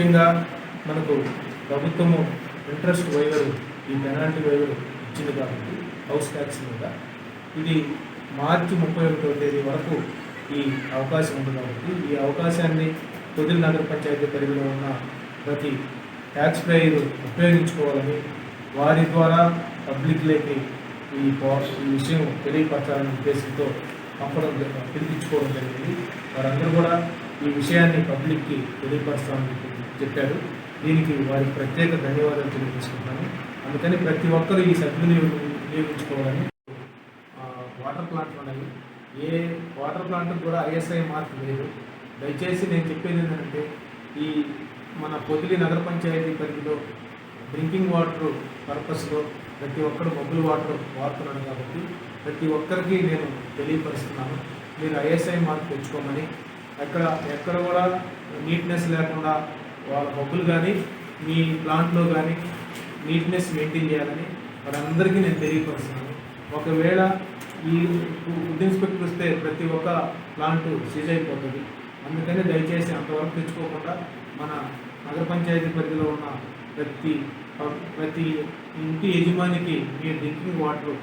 ముఖ్యంగా మనకు ప్రభుత్వము ఇంట్రెస్ట్ వైవర్ ఈ పెనాల్టీ వైవర్ ఇచ్చింది కాబట్టి హౌస్ ట్యాక్స్ మీద. ఇది మార్చి ముప్పై ఒకటో తేదీ వరకు ఈ అవకాశం ఉంది కాబట్టి ఈ అవకాశాన్ని పొదిలి నగర పంచాయతీ పరిధిలో ఉన్న ప్రతి ట్యాక్స్ పేయర్ ఉపయోగించుకోవాలని వారి ద్వారా పబ్లిక్లోకి ఈ ఈ విషయం తెలియపరచాలనే ఉద్దేశంతో పంపడం పిలిపించుకోవడం జరిగింది. వారందరూ కూడా ఈ విషయాన్ని పబ్లిక్కి తెలియపరచాలని చెప్పాడు. దీనికి వారికి ప్రత్యేక ధన్యవాదాలు తెలియజేసుకుంటాను. అందుకని ప్రతి ఒక్కరూ ఈ సద్వినియోగం వినియోగించుకోవాలని వాటర్ ప్లాంట్లు ఉన్నాయి. ఏ వాటర్ ప్లాంట్ కూడా ఐఎస్ఐ మార్క్ లేదు. దయచేసి నేను చెప్పేది ఏంటంటే ఈ మన పొదిలి నగర పంచాయతీ పరిధిలో డ్రింకింగ్ వాటర్ పర్పస్లో ప్రతి ఒక్కరు బొబ్బులు వాటర్ వాడుతున్నాడు కాబట్టి ప్రతి ఒక్కరికి నేను తెలియపరుస్తున్నాను. మీరు ఐఎస్ఐ మార్క్ తెచ్చుకోమని. ఎక్కడ ఎక్కడ కూడా నీట్నెస్ లేకుండా వాళ్ళ బొబ్బులు కానీ మీ ప్లాంట్లో కానీ నీట్నెస్ మెయింటైన్ చేయాలని వారందరికీ నేను తెలియపరుస్తున్నాను. ఒకవేళ ఈ ఫుడ్ ఇన్స్పెక్టర్ వస్తే ప్రతి ఒక్క ప్లాంట్ సీజ్ అయిపోతుంది. అందుకని దయచేసి అంతవరకు తెచ్చుకోకుండా మన నగర పంచాయతీ పరిధిలో ఉన్న ప్రతి ప్రతి ఇంటి యజమానికి మీ డ్రింకింగ్ వాటర్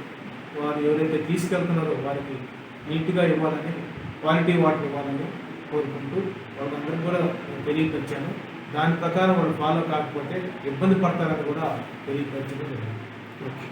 వారు ఎవరైతే తీసుకెళ్తున్నారో వారికి నీట్గా ఇవ్వాలని క్వాలిటీ వాటర్ ఇవ్వాలని కోరుకుంటూ వాళ్ళందరికీ కూడా తెలియపరిచాను. దాని ప్రకారం వాళ్ళు ఫాలో కాకపోతే ఇబ్బంది పడతారని కూడా తెలియపరచడం జరిగింది. ఓకే